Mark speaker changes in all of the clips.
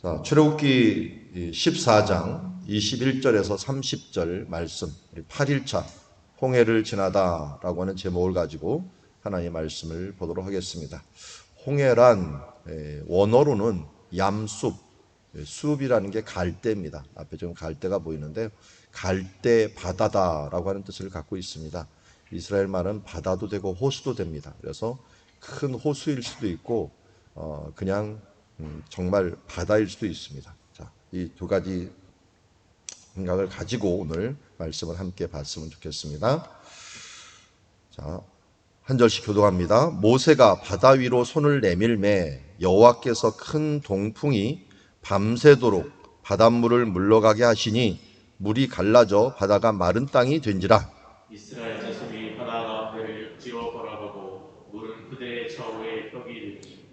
Speaker 1: 자, 출애굽기 14장 21절에서 30절 말씀, 우리 8일차 홍해를 지나다라고 하는 제목을 가지고 하나님의 말씀을 보도록 하겠습니다. 홍해란 에, 원어로는 얌숲, 에, 숲이라는 게 갈대입니다. 앞에 지금 갈대가 보이는데 갈대 바다다라고 하는 뜻을 갖고 있습니다. 이스라엘 말은 바다도 되고 호수도 됩니다. 그래서 큰 호수일 수도 있고 어, 그냥 음, 정말 바다일 수도 있습니다. 자, 이 두 가지 생각을 가지고 오늘 말씀을 함께 봤으면 좋겠습니다. 자, 한 절씩 교도합니다. 모세가 바다 위로 손을 내밀매 여호와께서 큰 동풍이 밤새도록 바닷물을 물러가게 하시니 물이 갈라져 바다가 마른 땅이 된지라
Speaker 2: 이스라엘 자손이 바다 앞을 육지로 걸어가고 물은 그들의 좌우에 벽이 되니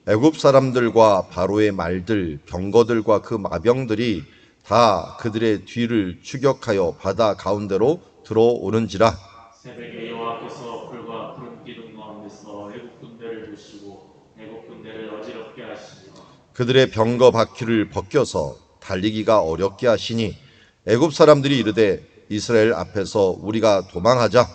Speaker 1: 애굽 사람들과 바로의 말들, 병거들과 그 마병들이 다 그들의 뒤를 추격하여 바다 가운데로 들어오는지라.
Speaker 2: 새벽에 여호와께서 불과 푸른 기둥 가운데서 애국 군대를 보시고 애국 군대를 어지럽게 하시니
Speaker 1: 그들의 병거 바퀴를 벗겨서 달리기가 어렵게 하시니 애굽 사람들이 이르되 이스라엘 앞에서 우리가 도망하자.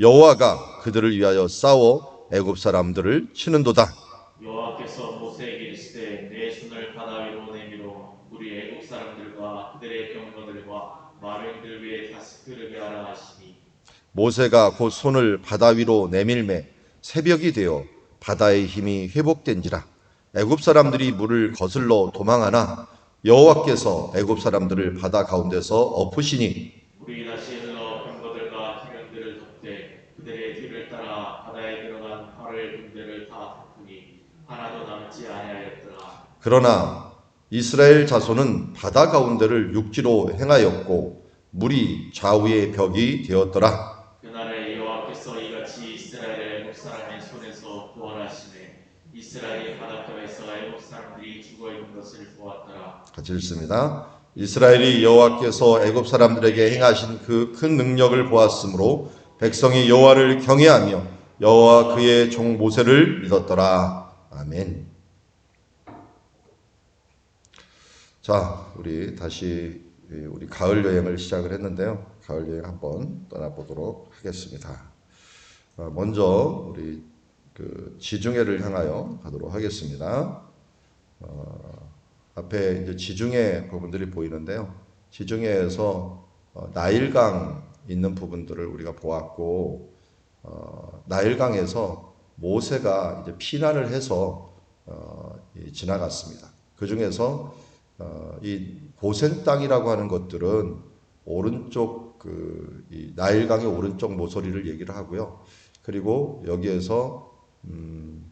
Speaker 1: 여호와가 그들을 위하여 싸워 애굽 사람들을 치는도다.
Speaker 2: 여호와께서 모세에게 이르시되 내 손을 바다 위로 내밀어 우리 애국 사람들과 그들의 병거들과 마병들 위에 다시 흐르게 하라 하시니.
Speaker 1: 모세가 곧 손을 바다 위로 내밀매 새벽이 되어 바다의 힘이 회복된지라. 애굽 사람들이 물을 거슬러 도망하나 여호와께서 애굽 사람들을 바다 가운데서 엎으시니.
Speaker 2: 물이 다시 흘러 병거들과 해병들을 덮되 그들의 뒤를 따라 바다에 들어간 바로의 군대를 다 덮으니 하나도 남지 아니하였더라.
Speaker 1: 그러나 이스라엘 자손은 바다 가운데를 육지로 행하였고 물이 좌우의 벽이 되었더라.
Speaker 2: 그날에 여호와께서 이같이 이스라엘을 애굽 사람의 손에서 구원하시네. 이스라엘이 바닷가에서 애굽 사람들이 죽어 있는 것을 보았더라.
Speaker 1: 같이 읽습니다. 이스라엘이 여호와께서 애굽 사람들에게 행하신 그 큰 능력을 보았으므로 백성이 여호와를 경외하며 여호와 그의 종 모세를 믿었더라. 아멘. 자, 우리 다시 우리 가을 여행을 시작을 했는데요. 가을 여행 한번 떠나보도록 하겠습니다. 어, 먼저 우리 그 지중해를 향하여 가도록 하겠습니다. 어, 앞에 이제 지중해 부분들이 보이는데요. 지중해에서 어, 나일강 있는 부분들을 우리가 보았고 어, 나일강에서 모세가 이제 피난을 해서 어, 이 지나갔습니다. 그 중에서 어, 이 고센 땅이라고 하는 것들은 오른쪽 그이 나일강의 오른쪽 모서리를 얘기를 하고요. 그리고 여기에서 음,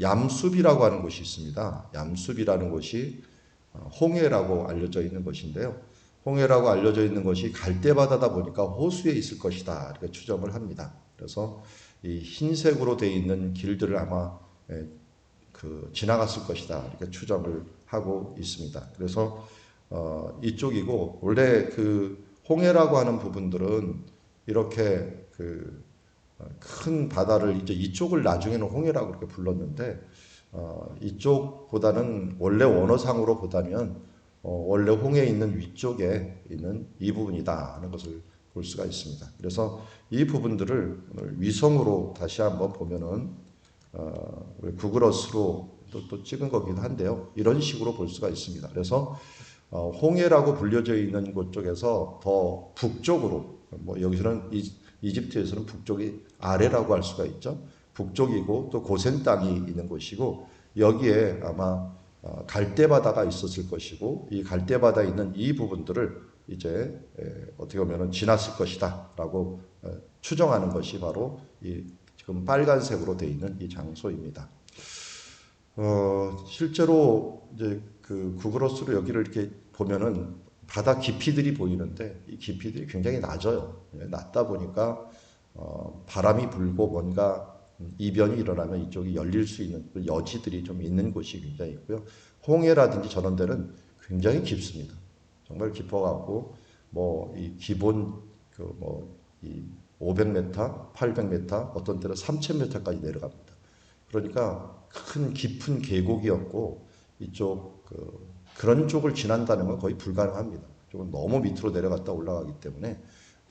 Speaker 1: 얌숲이라고 하는 곳이 있습니다. 얌숲이라는 곳이 어, 홍해라고 알려져 있는 것인데요. 홍해라고 알려져 있는 것이 갈대바다다 보니까 호수에 있을 것이다 이렇게 추정을 합니다. 그래서 이 흰색으로 되어 있는 길들을 아마 예, 그 지나갔을 것이다 이렇게 추정을 하고 있습니다. 그래서 어, 이쪽이고 원래 그 홍해라고 하는 부분들은 이렇게 그 큰 바다를 이제 이쪽을 나중에는 홍해라고 그렇게 불렀는데 어, 이쪽보다는 원래 원어상으로 보다면 어, 원래 홍해에 있는 위쪽에 있는 이 부분이다 하는 것을 볼 수가 있습니다. 그래서 이 부분들을 오늘 위성으로 다시 한번 보면은 어, 구글어스로 또, 또 찍은 거기도 한데요. 이런 식으로 볼 수가 있습니다. 그래서 어, 홍해라고 불려져 있는 곳 쪽에서 더 북쪽으로 뭐 여기서는 이, 이집트에서는 북쪽이 아래라고 할 수가 있죠. 북쪽이고 또 고센 땅이 있는 곳이고 여기에 아마 어, 갈대바다가 있었을 것이고 이 갈대바다에 있는 이 부분들을 이제 에, 어떻게 보면 지났을 것이다라고 어, 추정하는 것이 바로 이 지금 빨간색으로 되어 있는 이 장소입니다. 어, 실제로 이제 그 구글어스로 여기를 이렇게 보면은 바다 깊이들이 보이는데 이 깊이들이 굉장히 낮아요. 예, 낮다 보니까 어, 바람이 불고 뭔가 이변이 일어나면 이쪽이 열릴 수 있는 그 여지들이 좀 있는 곳이 굉장히 있고요. 홍해라든지 저런 데는 굉장히 깊습니다. 정말 깊어갖고 뭐 이 기본 그 뭐이 500m, 800m, 어떤 때는 3,000m까지 내려갑니다. 그러니까 큰 깊은 계곡이었고 이쪽 그 그런 쪽을 지난다는 건 거의 불가능합니다. 조금 너무 밑으로 내려갔다 올라가기 때문에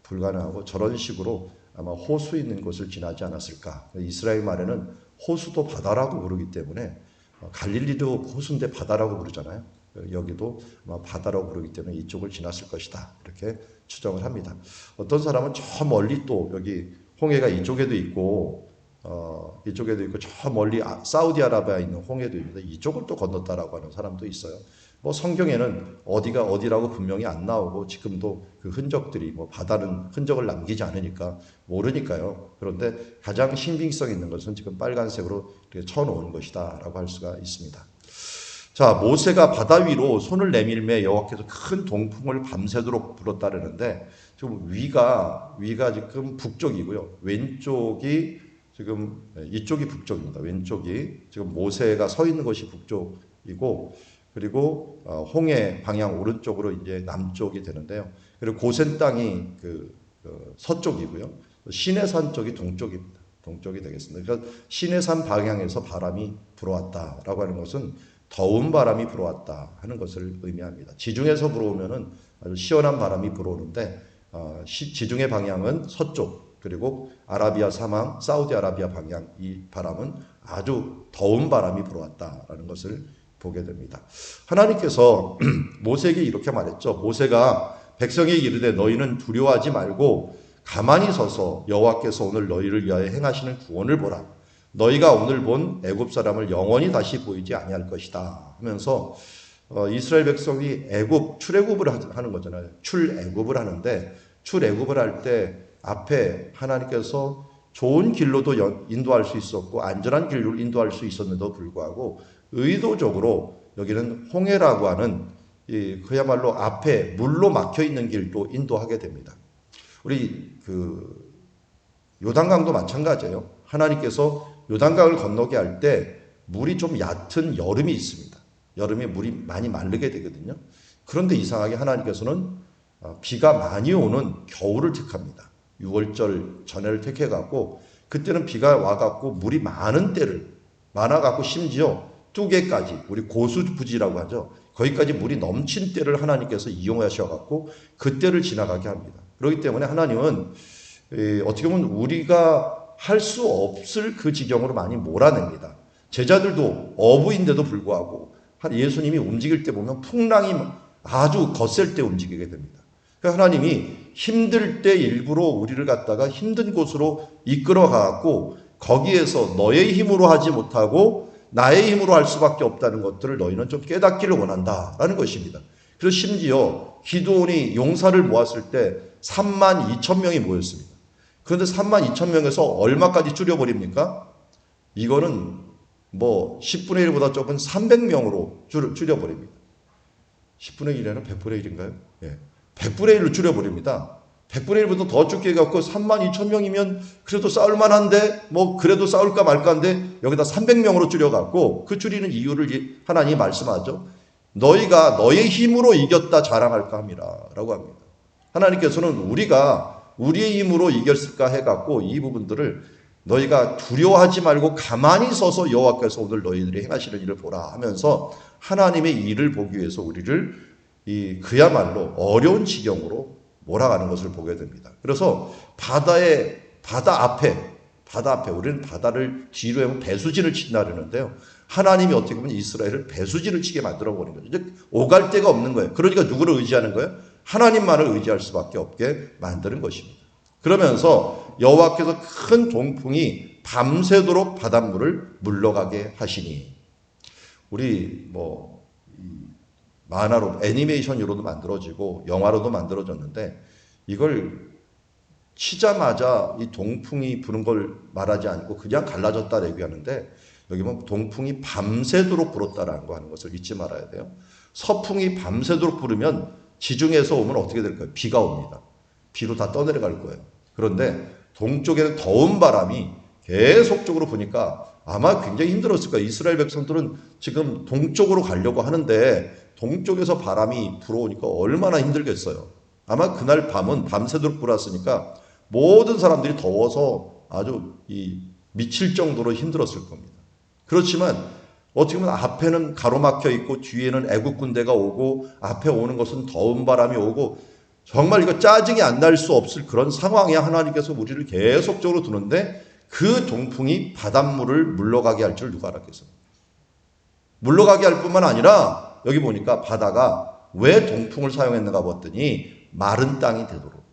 Speaker 1: 불가능하고 저런 식으로 아마 호수 있는 곳을 지나지 않았을까. 이스라엘 말에는 호수도 바다라고 부르기 때문에 어, 갈릴리도 호수인데 바다라고 부르잖아요. 여기도 아마 바다라고 부르기 때문에 이쪽을 지났을 것이다. 이렇게 추정을 합니다. 어떤 사람은 저 멀리 또 여기 홍해가 이쪽에도 있고 어, 이쪽에도 있고 저 멀리 아- 사우디아라비아에 있는 홍해도 있는데 이쪽을 또 건넜다라고 하는 사람도 있어요. 뭐 성경에는 어디가 어디라고 분명히 안 나오고 지금도 그 흔적들이 뭐 바다는 흔적을 남기지 않으니까 모르니까요. 그런데 가장 신빙성 있는 것은 지금 빨간색으로 이렇게 쳐놓은 것이다라고 할 수가 있습니다. 자 모세가 바다 위로 손을 내밀매 여호와께서 큰 동풍을 밤새도록 불었다르는데 지금 위가 위가 지금 북쪽이고요 왼쪽이 지금 이쪽이 북쪽입니다 왼쪽이 지금 모세가 서 있는 것이 북쪽이고 그리고 어, 홍해 방향 오른쪽으로 이제 남쪽이 되는데요. 그리고 고센 땅이 그, 그 서쪽이고요. 시내산 쪽이 동쪽입니다. 동쪽이 되겠습니다. 그러니까 시내산 방향에서 바람이 불어왔다라고 하는 것은 더운 바람이 불어왔다 하는 것을 의미합니다. 지중해에서 불어오면은 아주 시원한 바람이 불어오는데 어, 시- 지중해 방향은 서쪽 그리고 아라비아 사망, 사우디아라비아 방향 이 바람은 아주 더운 바람이 불어왔다라는 것을 보게 됩니다. 하나님께서 모세에게 이렇게 말했죠. 모세가 백성에게 이르되 너희는 두려워하지 말고 가만히 서서 여호와께서 오늘 너희를 위하여 행하시는 구원을 보라. 너희가 오늘 본 애굽 사람을 영원히 다시 보이지 아니할 것이다 하면서 어, 이스라엘 백성이 애굽 출애굽을 하- 하는 거잖아요. 출애굽을 하는데 출애굽을 할 때 앞에 하나님께서 좋은 길로도 연- 인도할 수 있었고 안전한 길로 인도할 수 있었는데도 불구하고 의도적으로 여기는 홍해라고 하는 이 그야말로 앞에 물로 막혀 있는 길도 인도하게 됩니다. 우리 그 요단강도 마찬가지예요. 하나님께서 요단강을 건너게 할 때 물이 좀 얕은 여름이 있습니다. 여름에 물이 많이 마르게 되거든요. 그런데 이상하게 하나님께서는 어, 비가 많이 오는 겨울을 택합니다. 6월절 전해를 택해 갖고 그때는 비가 와 갖고 물이 많은 때를 많아 갖고 심지어 뚜개까지 우리 고수 부지라고 하죠. 거기까지 물이 넘친 때를 하나님께서 이용하셔 갖고 그때를 지나가게 합니다. 그렇기 때문에 하나님은 에, 어떻게 보면 우리가 할 수 없을 그 지경으로 많이 몰아냅니다. 제자들도 어부인데도 불구하고 한 예수님이 움직일 때 보면 풍랑이 아주 거셀 때 움직이게 됩니다. 그러니까 하나님이 힘들 때 일부러 우리를 갖다가 힘든 곳으로 이끌어 가고 거기에서 너의 힘으로 하지 못하고 나의 힘으로 할 수밖에 없다는 것들을 너희는 좀 깨닫기를 원한다 라는 것입니다. 그래서 심지어 기도원이 용사를 모았을 때 3만 2천 명이 모였습니다. 그런데 3만 2천 명에서 얼마까지 줄여버립니까? 이거는 뭐 10분의 1보다 적은 300명으로 줄, 줄여버립니다. 10분의 1이나 100분의 1인가요? 예. 100분의 1로 줄여버립니다. 100분의 1보다 더 적게 해갖고 3만 2천 명이면 그래도 싸울 만한데 뭐 그래도 싸울까 말까인데 여기다 300명으로 줄여갖고 그 줄이는 이유를 이- 하나님이 말씀하죠. 너희가 너의 힘으로 이겼다 자랑할까 함이라 라고 합니다. 하나님께서는 우리가 우리의 힘으로 이겼을까 해갖고 이 부분들을 너희가 두려워하지 말고 가만히 서서 여호와께서 오늘 너희들이 행하시는 일을 보라 하면서 하나님의 일을 보기 위해서 우리를 이 그야말로 어려운 지경으로 몰아가는 것을 보게 됩니다. 그래서 바다의 바다 앞에 바다 앞에 우리는 바다를 뒤로 하면 배수진을 친다 그러는데요. 하나님이 어떻게 보면 이스라엘을 배수진을 치게 만들어 버린 거죠. 이제 오갈 데가 없는 거예요. 그러니까 누구를 의지하는 거예요? 하나님만을 의지할 수밖에 없게 만드는 것입니다. 그러면서 여호와께서 큰 동풍이 밤새도록 바닷물을 물러가게 하시니 우리 뭐 만화로 애니메이션으로도 만들어지고 영화로도 만들어졌는데 이걸 치자마자 이 동풍이 부는 걸 말하지 않고 그냥 갈라졌다 얘기하는데 여기 보면 동풍이 밤새도록 불었다라는 거 하는 것을 잊지 말아야 돼요. 서풍이 밤새도록 부르면 지중해에서 오면 어떻게 될까요? 비가 옵니다. 비로 다 떠내려갈 거예요. 그런데 동쪽에는 더운 바람이 계속적으로 부니까 아마 굉장히 힘들었을 거예요. 이스라엘 백성들은 지금 동쪽으로 가려고 하는데 동쪽에서 바람이 불어오니까 얼마나 힘들겠어요. 아마 그날 밤은 밤새도록 불었으니까 모든 사람들이 더워서 아주 이 미칠 정도로 힘들었을 겁니다. 그렇지만 어떻게 보면 앞에는 가로막혀 있고 뒤에는 애국 군대가 오고 앞에 오는 것은 더운 바람이 오고 정말 이거 짜증이 안 날 수 없을 그런 상황에 하나님께서 우리를 계속적으로 두는데 그 동풍이 바닷물을 물러가게 할 줄 누가 알았겠어요? 물러가게 할 뿐만 아니라 여기 보니까 바다가 왜 동풍을 사용했는가 봤더니 마른 땅이 되도록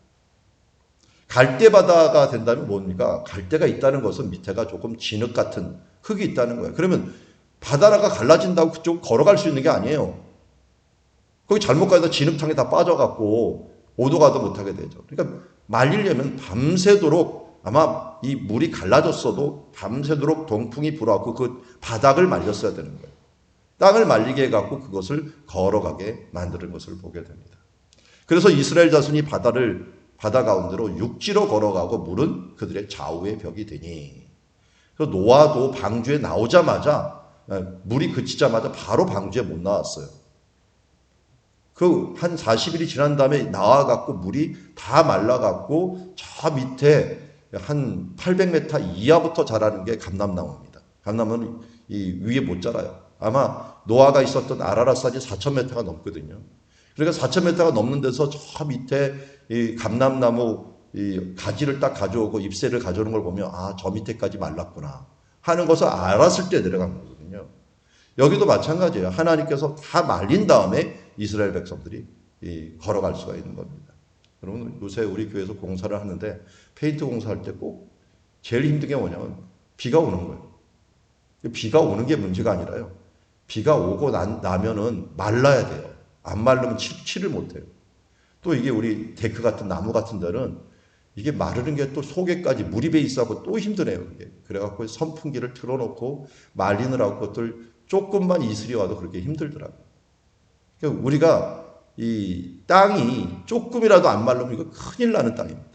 Speaker 1: 갈대 바다가 된다면 뭡니까? 갈대가 있다는 것은 밑에가 조금 진흙 같은 흙이 있다는 거예요. 그러면 바다가 갈라진다고 그쪽 걸어갈 수 있는 게 아니에요. 거기 잘못 가다 진흙탕에 다 빠져갖고 오도 가도 못하게 되죠. 그러니까 말리려면 밤새도록 아마 이 물이 갈라졌어도 밤새도록 동풍이 불어왔고 그 바닥을 말렸어야 되는 거예요. 땅을 말리게 해갖고 그것을 걸어가게 만드는 것을 보게 됩니다. 그래서 이스라엘 자손이 바다를 바다 가운데로 육지로 걸어가고 물은 그들의 좌우의 벽이 되니. 그래서 노아도 방주에 나오자마자 에, 물이 그치자마자 바로 방주에 못 나왔어요. 그 한 40일이 지난 다음에 나와갖고 물이 다 말라갖고 저 밑에 한 800m 이하부터 자라는 게 감람나무입니다. 감람나무는 이 위에 못 자라요. 아마 노아가 있었던 아라라산이 4,000m가 넘거든요. 그러니까 4,000m가 넘는 데서 저 밑에 이 감람나무 이 가지를 딱 가져오고 잎새를 가져오는 걸 보면 아, 저 밑에까지 말랐구나 하는 것을 알았을 때 내려간 거거든요. 여기도 마찬가지예요. 하나님께서 다 말린 다음에 이스라엘 백성들이 이 걸어갈 수가 있는 겁니다. 여러분 요새 우리 교회에서 공사를 하는데 페인트 공사할 때 꼭 제일 힘든 게 뭐냐면 비가 오는 거예요. 비가 오는 게 문제가 아니라요. 비가 오고 난, 나면은 말라야 돼요. 안 말르면 칠, 칠을 못 해요. 또 이게 우리 데크 같은 나무 같은 데는 이게 마르는 게 또 속에까지 물이 배 있어하고 또 힘드네요. 이게. 그래갖고 선풍기를 틀어놓고 말리느라고 그것들 조금만 이슬이 와도 그렇게 힘들더라고요. 그러니까 우리가 이 땅이 조금이라도 안 말르면 이거 큰일 나는 땅입니다.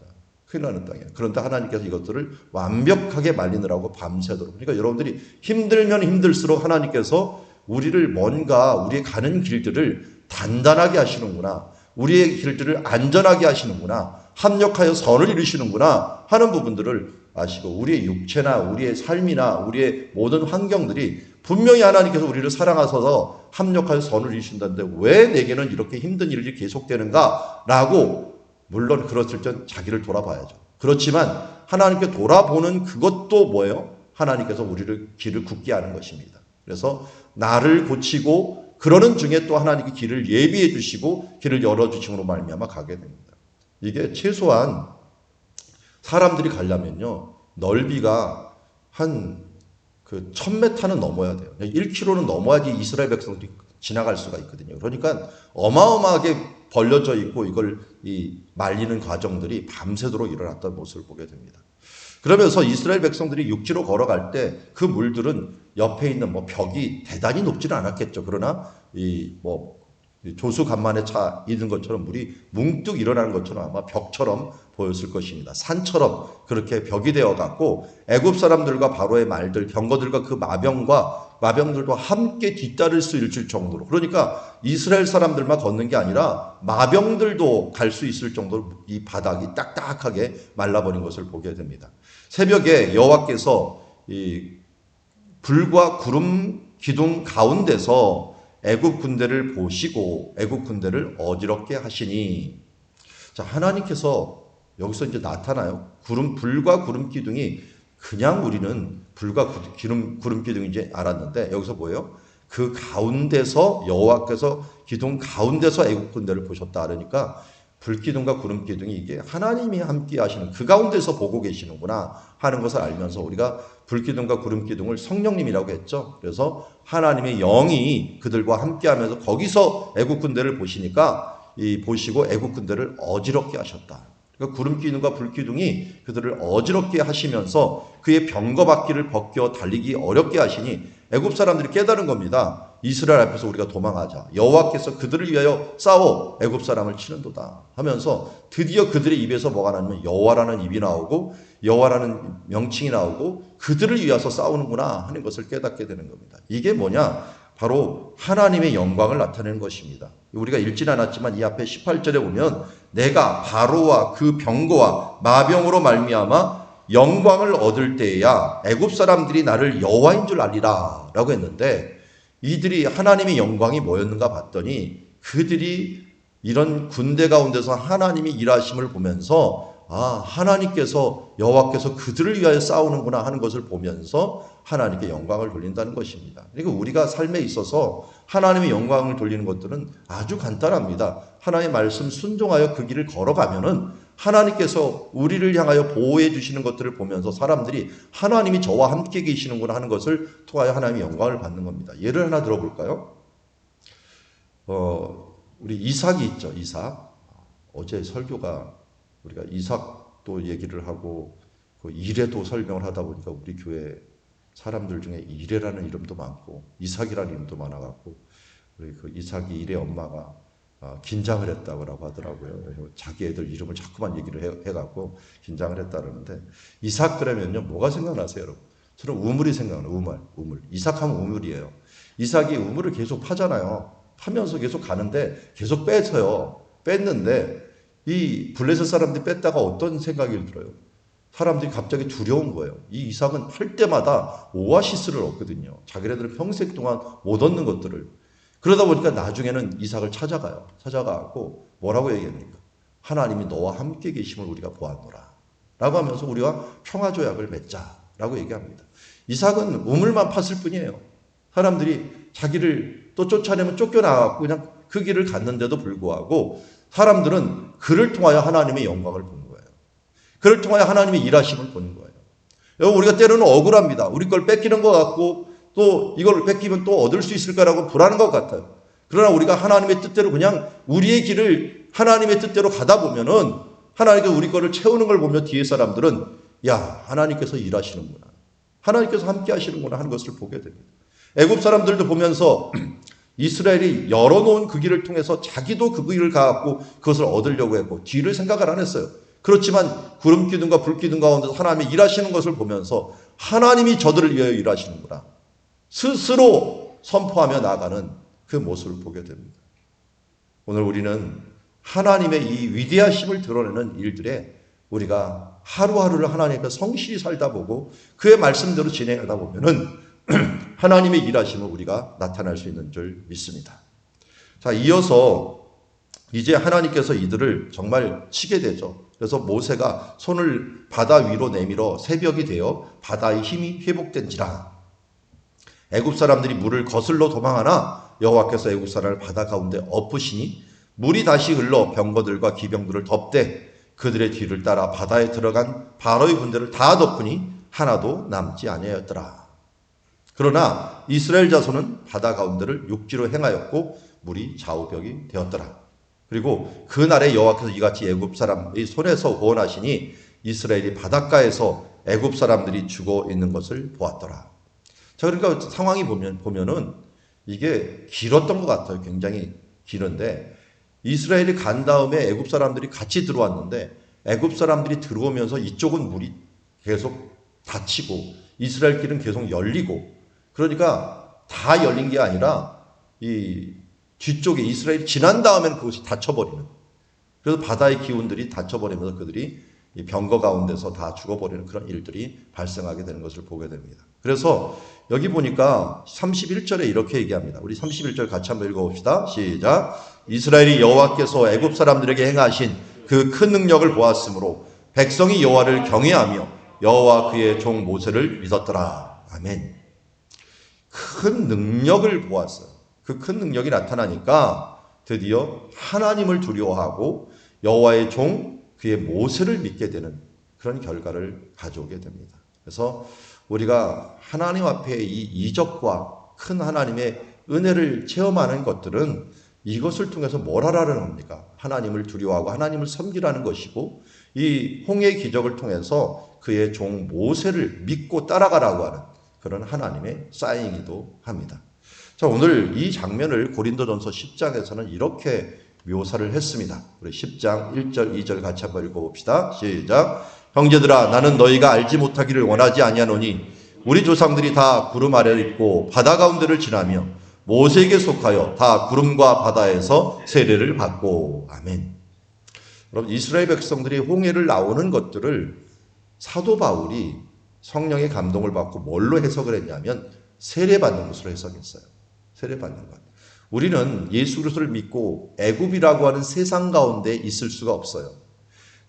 Speaker 1: 큰일 나는 땅이에요. 그런데 하나님께서 이것들을 완벽하게 말리느라고 밤새도록. 그러니까 여러분들이 힘들면 힘들수록 하나님께서 우리를 뭔가 우리의 가는 길들을 단단하게 하시는구나. 우리의 길들을 안전하게 하시는구나. 합력하여 선을 이루시는구나 하는 부분들을 아시고 우리의 육체나 우리의 삶이나 우리의 모든 환경들이 분명히 하나님께서 우리를 사랑하셔서 합력하여 선을 이루신다는데 왜 내게는 이렇게 힘든 일이 계속되는가 라고 물론 그렇을 땐 자기를 돌아봐야죠. 그렇지만 하나님께 돌아보는 그것도 뭐예요? 하나님께서 우리를 길을 굳게 하는 것입니다. 그래서 나를 고치고 그러는 중에 또 하나님께 길을 예비해 주시고 길을 열어 주심으로 말미암아 가게 됩니다. 이게 최소한 사람들이 가려면요 넓이가 한 그 1000m는 넘어야 돼요. 1km는 넘어야지 이스라엘 백성들이 지나갈 수가 있거든요. 그러니까 어마어마하게 벌려져 있고 이걸 이 말리는 과정들이 밤새도록 일어났던 모습을 보게 됩니다. 그러면서 이스라엘 백성들이 육지로 걸어갈 때 그 물들은 옆에 있는 뭐 벽이 대단히 높지는 않았겠죠. 그러나 이 뭐 조수 간만에 차 있는 것처럼 물이 뭉뚝 일어나는 것처럼 아마 벽처럼 보였을 것입니다. 산처럼 그렇게 벽이 되어 갖고 애굽 사람들과 바로의 말들, 병거들과 그 마병과 마병들도 함께 뒤따를 수 있을 정도로 그러니까 이스라엘 사람들만 걷는 게 아니라 마병들도 갈 수 있을 정도로 이 바닥이 딱딱하게 말라버린 것을 보게 됩니다. 새벽에 여호와께서 이 불과 구름 기둥 가운데서 애굽 군대를 보시고 애굽 군대를 어지럽게 하시니 자 하나님께서 여기서 이제 나타나요. 구름 불과 구름 기둥이 그냥 우리는 불과 구- 기름 구름 기둥인지 알았는데 여기서 뭐예요? 그 가운데서 여호와께서 기둥 가운데서 애굽 군대를 보셨다 그러니까 불기둥과 구름 기둥이 이게 하나님이 함께 하시는 그 가운데서 보고 계시는구나 하는 것을 알면서 우리가 불기둥과 구름 기둥을 성령님이라고 했죠. 그래서 하나님의 영이 그들과 함께 하면서 거기서 애국 군대를 보시니까 이 보시고 애국 군대를 어지럽게 하셨다. 그러니까 구름 기둥과 불 기둥이 그들을 어지럽게 하시면서 그의 병거 바퀴를 벗겨 달리기 어렵게 하시니 애굽 사람들이 깨달은 겁니다. 이스라엘 앞에서 우리가 도망하자. 여호와께서 그들을 위하여 싸워 애굽 사람을 치는도다 하면서 드디어 그들의 입에서 뭐가 나냐면 여호와라는 입이 나오고 여호와라는 명칭이 나오고 그들을 위해서 싸우는구나 하는 것을 깨닫게 되는 겁니다. 이게 뭐냐? 바로 하나님의 영광을 나타내는 것입니다. 우리가 읽진 않았지만 이 앞에 18절에 보면 내가 바로와 그 병거와 마병으로 말미암아 영광을 얻을 때에야 애굽 사람들이 나를 여호와인 줄 알리라라고 했는데 이들이 하나님의 영광이 뭐였는가 봤더니 그들이 이런 군대 가운데서 하나님이 일하심을 보면서 아 하나님께서 여호와께서 그들을 위하여 싸우는구나 하는 것을 보면서 하나님께 영광을 돌린다는 것입니다. 그리고 우리가 삶에 있어서 하나님의 영광을 돌리는 것들은 아주 간단합니다. 하나님의 말씀 순종하여 그 길을 걸어가면은 하나님께서 우리를 향하여 보호해 주시는 것들을 보면서 사람들이 하나님이 저와 함께 계시는구나 하는 것을 통하여 하나님의 영광을 받는 겁니다. 예를 하나 들어볼까요? 어, 우리 이삭이 있죠. 이삭. 어제 설교가 우리가 이삭도 얘기를 하고 그 이래도 설명을 하다 보니까 우리 교회 사람들 중에 이래라는 이름도 많고 이삭이라는 이름도 많아갖고 우리 그 이삭이 이래 엄마가 아, 긴장을 했다고 하더라고요. 자기 애들 이름을 자꾸만 얘기를 해, 해갖고 긴장을 했다 그러는데 이삭 그러면요 뭐가 생각나세요, 여러분? 저는 우물이 생각나요. 우물, 우물. 이삭하면 우물이에요. 이삭이 우물을 계속 파잖아요. 파면서 계속 가는데 계속 빼서요. 뺐는데 이 블레셋 사람들이 뺐다가 어떤 생각이 들어요? 사람들이 갑자기 두려운 거예요. 이 이삭은 할 때마다 오아시스를 얻거든요. 자기네들은 평생 동안 못 얻는 것들을. 그러다 보니까 나중에는 이삭을 찾아가요. 찾아가고 뭐라고 얘기합니까? 하나님이 너와 함께 계심을 우리가 보았노라. 라고 하면서 우리가 평화 조약을 맺자. 라고 얘기합니다. 이삭은 우물만 팠을 뿐이에요. 사람들이 자기를 또 쫓아내면 쫓겨나갖고 그냥 그 길을 갔는데도 불구하고 사람들은 그를 통하여 하나님의 영광을 본 거예요. 그를 통하여 하나님의 일하심을 보는 거예요. 우리가 때로는 억울합니다. 우리 걸 뺏기는 것 같고 또 이걸 뺏기면 또 얻을 수 있을까라고 불안한 것 같아요. 그러나 우리가 하나님의 뜻대로 그냥 우리의 길을 하나님의 뜻대로 가다 보면은 하나님께서 우리 거를 채우는 걸 보면 뒤에 사람들은 야, 하나님께서 일하시는구나. 하나님께서 함께 하시는구나 하는 것을 보게 됩니다. 애굽 사람들도 보면서 이스라엘이 열어놓은 그 길을 통해서 자기도 그 길을 가갖고 그것을 얻으려고 했고 뒤를 생각을 안 했어요. 그렇지만 구름 기둥과 불 기둥 가운데서 하나님이 일하시는 것을 보면서 하나님이 저들을 위하여 일하시는구나. 스스로 선포하며 나가는 그 모습을 보게 됩니다. 오늘 우리는 하나님의 이 위대하심을 드러내는 일들에 우리가 하루하루를 하나님께 성실히 살다 보고 그의 말씀대로 진행하다 보면은 하나님의 일하심을 우리가 나타날 수 있는 줄 믿습니다. 자, 이어서 이제 하나님께서 이들을 정말 치게 되죠. 그래서 모세가 손을 바다 위로 내밀어 새벽이 되어 바다의 힘이 회복된지라. 애굽 사람들이 물을 거슬러 도망하나 여호와께서 애굽 사람을 바다 가운데 엎으시니 물이 다시 흘러 병거들과 기병들을 덮되 그들의 뒤를 따라 바다에 들어간 바로의 군대를 다 덮으니 하나도 남지 아니하였더라. 그러나 이스라엘 자손은 바다 가운데를 육지로 행하였고 물이 좌우벽이 되었더라. 그리고 그날에 여호와께서 이같이 애굽 사람의 손에서 구원하시니 이스라엘이 바닷가에서 애굽 사람들이 죽어 있는 것을 보았더라. 자 그러니까 상황이 보면 보면은 이게 길었던 것 같아요. 굉장히 길은데 이스라엘이 간 다음에 애굽 사람들이 같이 들어왔는데 애굽 사람들이 들어오면서 이쪽은 물이 계속 닫히고 이스라엘 길은 계속 열리고 그러니까 다 열린 게 아니라 이 뒤쪽에 이스라엘이 지난 다음에는 그것이 닫혀버리는 그래서 바다의 기운들이 닫혀버리면서 그들이 이 병거 가운데서 다 죽어버리는 그런 일들이 발생하게 되는 것을 보게 됩니다. 그래서 여기 보니까 31절에 이렇게 얘기합니다. 우리 31절 같이 한번 읽어봅시다. 시작. 이스라엘이 여호와께서 애굽 사람들에게 행하신 그 큰 능력을 보았으므로 백성이 여호와를 경외하며 여호와 그의 종 모세를 믿었더라. 아멘. 큰 능력을 보았어요. 그 큰 능력이 나타나니까 드디어 하나님을 두려워하고 여호와의 종 그의 모세를 믿게 되는 그런 결과를 가져오게 됩니다. 그래서 우리가 하나님 앞에 이 이적과 큰 하나님의 은혜를 체험하는 것들은 이것을 통해서 뭘 하라는 겁니까? 하나님을 두려워하고 하나님을 섬기라는 것이고 이 홍해 기적을 통해서 그의 종 모세를 믿고 따라가라고 하는 그런 하나님의 사인이기도 합니다. 자, 오늘 이 장면을 고린도전서 10장에서는 이렇게 묘사를 했습니다. 우리 10장 1절, 2절 같이 한번 읽어봅시다. 시작. 형제들아, 나는 너희가 알지 못하기를 원하지 아니하노니 우리 조상들이 다 구름 아래 있고 바다 가운데를 지나며 모세에게 속하여 다 구름과 바다에서 세례를 받고 아멘. 여러분 이스라엘 백성들이 홍해를 나오는 것들을 사도 바울이 성령의 감동을 받고 뭘로 해석을 했냐면 세례 받는 것으로 해석했어요. 세례 받는 것. 우리는 예수 그리스도를 믿고 애굽이라고 하는 세상 가운데 있을 수가 없어요.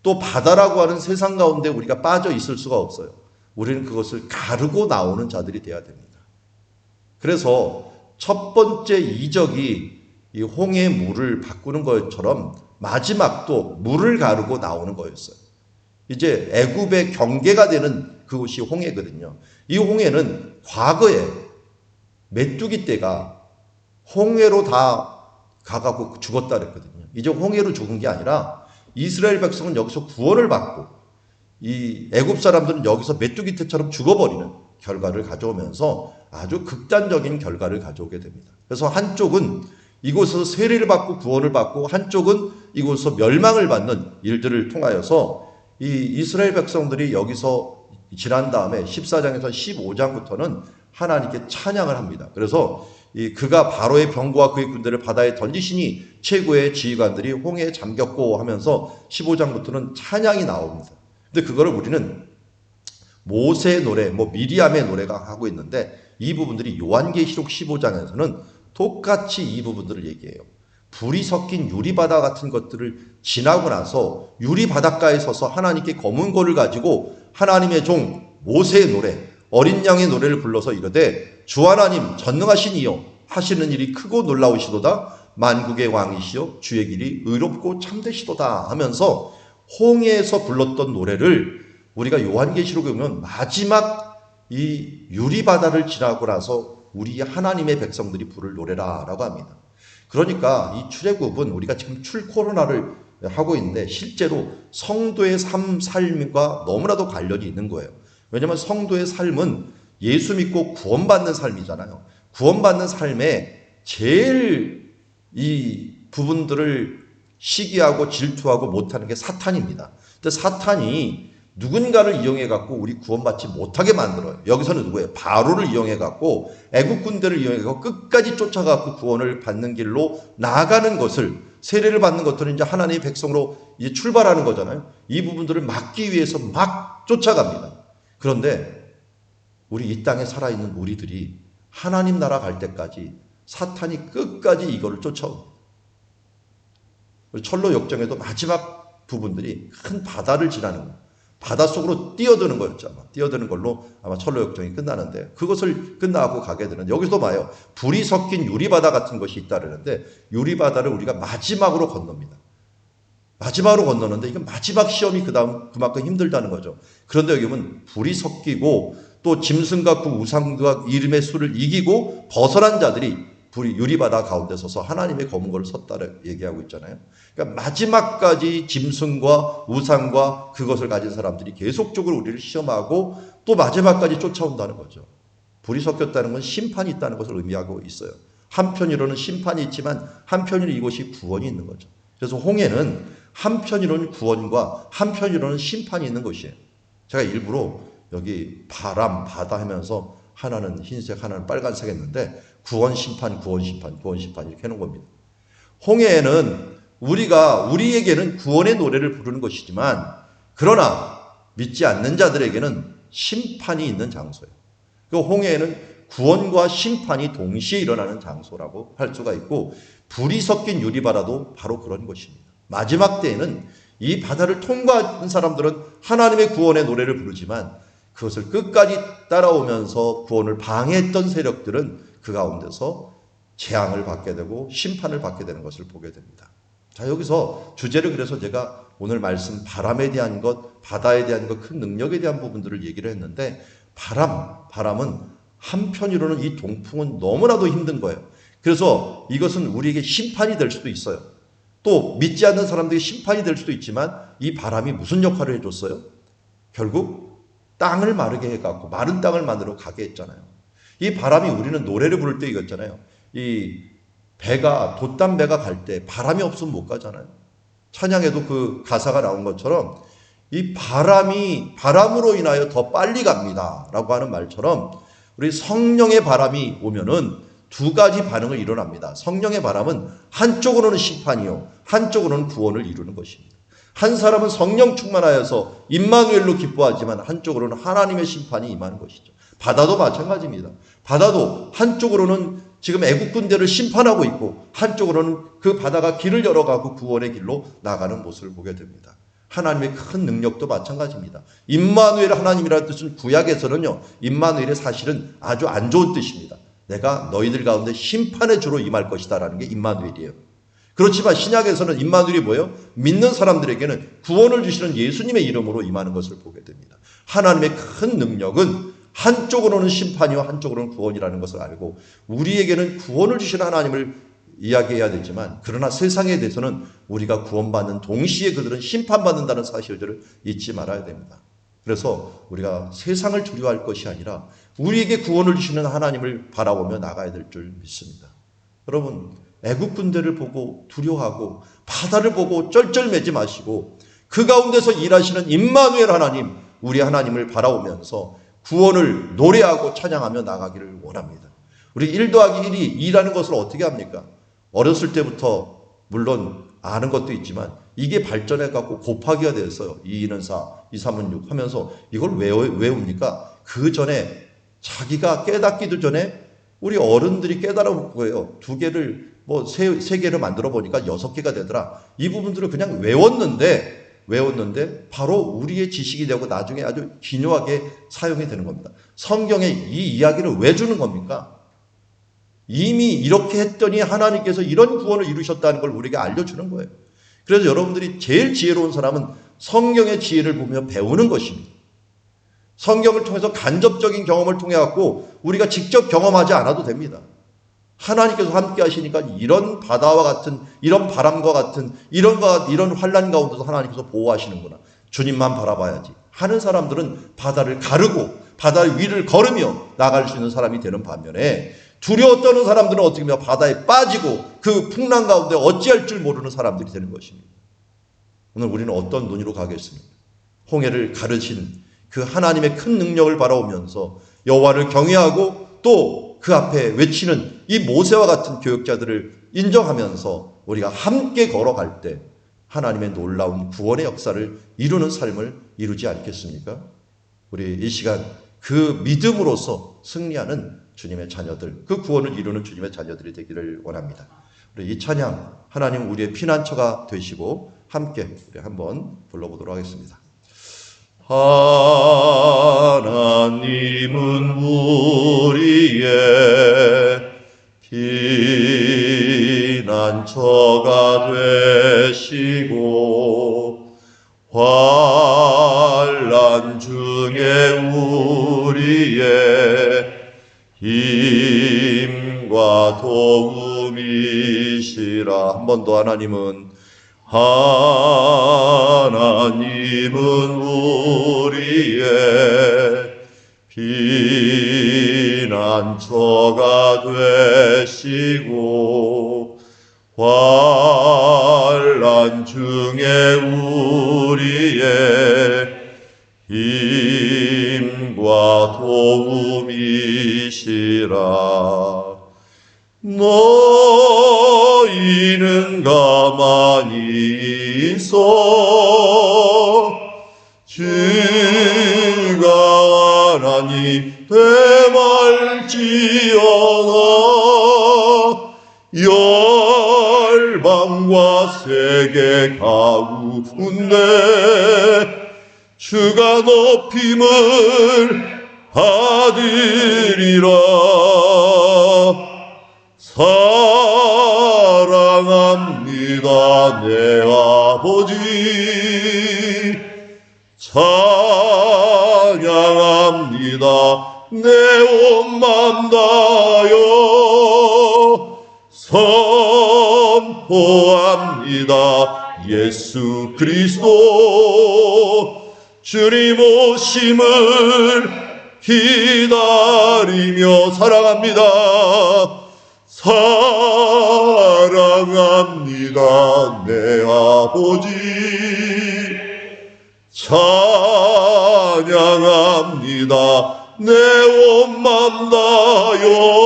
Speaker 1: 또 바다라고 하는 세상 가운데 우리가 빠져 있을 수가 없어요. 우리는 그것을 가르고 나오는 자들이 되어야 됩니다. 그래서 첫 번째 이적이 이 홍해 물을 바꾸는 것처럼 마지막도 물을 가르고 나오는 거였어요. 이제 애굽의 경계가 되는 그곳이 홍해거든요. 이 홍해는 과거에 메뚜기 떼가 홍해로 다 가가고 죽었다 그랬거든요. 이제 홍해로 죽은 게 아니라 이스라엘 백성은 여기서 구원을 받고 이 애굽 사람들은 여기서 메뚜기 떼처럼 죽어버리는 결과를 가져오면서 아주 극단적인 결과를 가져오게 됩니다. 그래서 한쪽은 이곳에서 세례를 받고 구원을 받고 한쪽은 이곳에서 멸망을 받는 일들을 통하여서 이 이스라엘 백성들이 여기서 지난 다음에 14장에서 15장부터는 하나님께 찬양을 합니다. 그래서 이 그가 바로의 병거와 그의 군대를 바다에 던지시니 최고의 지휘관들이 홍해에 잠겼고 하면서 15장부터는 찬양이 나옵니다. 근데 그거를 우리는 모세의 노래, 뭐 미리암의 노래가 하고 있는데 이 부분들이 요한계시록 15장에서는 똑같이 이 부분들을 얘기해요. 불이 섞인 유리바다 같은 것들을 지나고 나서 유리바닷가에 서서 하나님께 검은 고를 가지고 하나님의 종 모세의 노래, 어린 양의 노래를 불러서 이르되 주 하나님 전능하신 이여 하시는 일이 크고 놀라우시도다 만국의 왕이시여 주의 길이 의롭고 참되시도다 하면서 홍해에서 불렀던 노래를 우리가 요한계시록에 보면 마지막 이 유리바다를 지나고 나서 우리 하나님의 백성들이 부를 노래라라고 합니다. 그러니까 이 출애굽은 우리가 지금 출 코로나를 하고 있는데 실제로 성도의 삶 삶과 너무나도 관련이 있는 거예요. 왜냐하면 성도의 삶은 예수 믿고 구원받는 삶이잖아요. 구원받는 삶에 제일 이 부분들을 시기하고 질투하고 못하는 게 사탄입니다. 근데 사탄이 누군가를 이용해 갖고 우리 구원받지 못하게 만들어요. 여기서는 누구예요? 바로를 이용해 갖고 애국 군대를 이용해 갖고 끝까지 쫓아 갖고 구원을 받는 길로 나아가는 것을 세례를 받는 것들은 이제 하나님의 백성으로 이제 출발하는 거잖아요. 이 부분들을 막기 위해서 막 쫓아갑니다. 그런데 우리 이 땅에 살아있는 우리들이 하나님 나라 갈 때까지 사탄이 끝까지 이거를 쫓아옵니다. 철로 역정에도 마지막 부분들이 큰 바다를 지나는 거예요. 바닷속으로 뛰어드는 거였죠. 아마. 뛰어드는 걸로 아마 철로 역정이 끝나는데 그것을 끝나고 가게 되는 여기서도 봐요. 불이 섞인 유리바다 같은 것이 있다는데 유리바다를 우리가 마지막으로 건넙니다. 마지막으로 건너는데 이건 마지막 시험이 그다음 그만큼 힘들다는 거죠. 그런데 여기 보면 불이 섞이고 또 짐승과 그 우상과 이름의 수를 이기고 벗어난 자들이 불이 유리바다 가운데 서서 하나님의 검은 거를 섰다를 얘기하고 있잖아요. 그러니까 마지막까지 짐승과 우상과 그것을 가진 사람들이 계속적으로 우리를 시험하고 또 마지막까지 쫓아온다는 거죠. 불이 섞였다는 건 심판이 있다는 것을 의미하고 있어요. 한편으로는 심판이 있지만 한편으로는 이곳이 구원이 있는 거죠. 그래서 홍해는 한편으로는 구원과 한편으로는 심판이 있는 것이에요. 제가 일부러 여기 바람, 바다 하면서 하나는 흰색, 하나는 빨간색 했는데 구원, 심판, 구원, 심판, 구원, 심판 이렇게 해놓은 겁니다. 홍해에는 우리가 우리에게는 구원의 노래를 부르는 것이지만 그러나 믿지 않는 자들에게는 심판이 있는 장소예요. 그 홍해에는 구원과 심판이 동시에 일어나는 장소라고 할 수가 있고 불이 섞인 유리바다도 바로 그런 것입니다. 마지막 때에는 이 바다를 통과한 사람들은 하나님의 구원의 노래를 부르지만 그것을 끝까지 따라오면서 구원을 방해했던 세력들은 그 가운데서 재앙을 받게 되고 심판을 받게 되는 것을 보게 됩니다. 자, 여기서 주제를 그래서 제가 오늘 말씀 바람에 대한 것, 바다에 대한 것, 큰 능력에 대한 부분들을 얘기를 했는데 바람, 바람은 한편으로는 이 동풍은 너무나도 힘든 거예요. 그래서 이것은 우리에게 심판이 될 수도 있어요. 또 믿지 않는 사람들에게 심판이 될 수도 있지만 이 바람이 무슨 역할을 해줬어요? 결국 땅을 마르게 해갖고 마른 땅을 만들어 가게 했잖아요. 이 바람이 우리는 노래를 부를 때 이겼잖아요. 이 배가 돛담 배가 갈 때 바람이 없으면 못 가잖아요. 찬양에도 그 가사가 나온 것처럼 이 바람이 바람으로 인하여 더 빨리 갑니다라고 하는 말처럼 우리 성령의 바람이 오면은 두 가지 반응을 일어납니다. 성령의 바람은 한쪽으로는 심판이요, 한쪽으로는 구원을 이루는 것입니다. 한 사람은 성령 충만하여서 임마누엘로 기뻐하지만 한쪽으로는 하나님의 심판이 임하는 것이죠. 바다도 마찬가지입니다. 바다도 한쪽으로는 지금 애국 군대를 심판하고 있고 한쪽으로는 그 바다가 길을 열어가고 구원의 길로 나가는 모습을 보게 됩니다. 하나님의 큰 능력도 마찬가지입니다. 임마누엘 하나님이라는 뜻은 구약에서는요. 임마누엘의 사실은 아주 안 좋은 뜻입니다. 내가 너희들 가운데 심판의 주로 임할 것이다 라는 게 임마누엘이에요. 그렇지만 신약에서는 임마누엘이 뭐예요? 믿는 사람들에게는 구원을 주시는 예수님의 이름으로 임하는 것을 보게 됩니다. 하나님의 큰 능력은 한쪽으로는 심판이와 한쪽으로는 구원이라는 것을 알고 우리에게는 구원을 주시는 하나님을 이야기해야 되지만 그러나 세상에 대해서는 우리가 구원받는 동시에 그들은 심판받는다는 사실들을 잊지 말아야 됩니다. 그래서 우리가 세상을 두려워할 것이 아니라 우리에게 구원을 주시는 하나님을 바라보며 나가야 될 줄 믿습니다. 여러분 애국 군대를 보고 두려워하고 바다를 보고 쩔쩔매지 마시고 그 가운데서 일하시는 임마누엘 하나님 우리 하나님을 바라보면서 구원을 노래하고 찬양하며 나가기를 원합니다. 우리 1 더하기 1이 2라는 것을 어떻게 합니까? 어렸을 때부터 물론 아는 것도 있지만 이게 발전해 갖고 곱하기가 돼서 2는 4, 2, 3은 6 하면서 이걸 왜 외웁니까? 그 전에 자기가 깨닫기도 전에 우리 어른들이 깨달아 볼 거예요. 두 개를 뭐세 세 개를 만들어 보니까 여섯 개가 되더라. 이 부분들을 그냥 외웠는데 외웠는데 바로 우리의 지식이 되고 나중에 아주 기묘하게 사용이 되는 겁니다. 성경에 이 이야기를 왜 주는 겁니까? 이미 이렇게 했더니 하나님께서 이런 구원을 이루셨다는 걸 우리에게 알려주는 거예요. 그래서 여러분들이 제일 지혜로운 사람은 성경의 지혜를 보며 배우는 것입니다. 성경을 통해서 간접적인 경험을 통해 갖고 우리가 직접 경험하지 않아도 됩니다. 하나님께서 함께 하시니까 이런 바다와 같은 이런 바람과 같은 이런 거 이런 환란 가운데서 하나님께서 보호하시는구나. 주님만 바라봐야지. 하는 사람들은 바다를 가르고 바다 위를 걸으며 나갈 수 있는 사람이 되는 반면에 두려워 떠는 사람들은 어떻게 보면 바다에 빠지고 그 풍랑 가운데 어찌할 줄 모르는 사람들이 되는 것입니다. 오늘 우리는 어떤 눈으로 가겠습니까? 홍해를 가르친 그 하나님의 큰 능력을 바라오면서 여호와를 경외하고 또 그 앞에 외치는 이 모세와 같은 교역자들을 인정하면서 우리가 함께 걸어갈 때 하나님의 놀라운 구원의 역사를 이루는 삶을 이루지 않겠습니까? 우리 이 시간 그 믿음으로서 승리하는 주님의 자녀들, 그 구원을 이루는 주님의 자녀들이 되기를 원합니다. 우리 이 찬양 하나님 우리의 피난처가 되시고 함께 우리 한번 불러보도록 하겠습니다. 하나님은 우리의 피난처가 되시고 환란 중에 우리의 힘과 도움이시라. 한 번 더 하나님은 하나님은 우리의 피난처가 되시고 환란 중에 우리의 힘과 도움이시라. 너희는 가만히 있어 하나님 되말지어다 열방과 세계 가운데 주가 높임을 받으리라. 사랑합니다 내 아버지 찬양합니다. 내온맘 다여 선포합니다. 예수 그리스도 주님 오심을 기다리며 사랑합니다. 사랑합니다. 내 아버지 찬양합니다. 내온맘 다여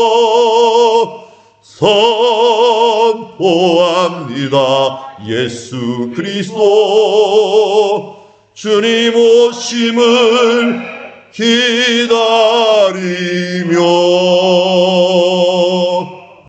Speaker 1: 선포합니다. 예수 그리스도. 주님 오심을 기다리며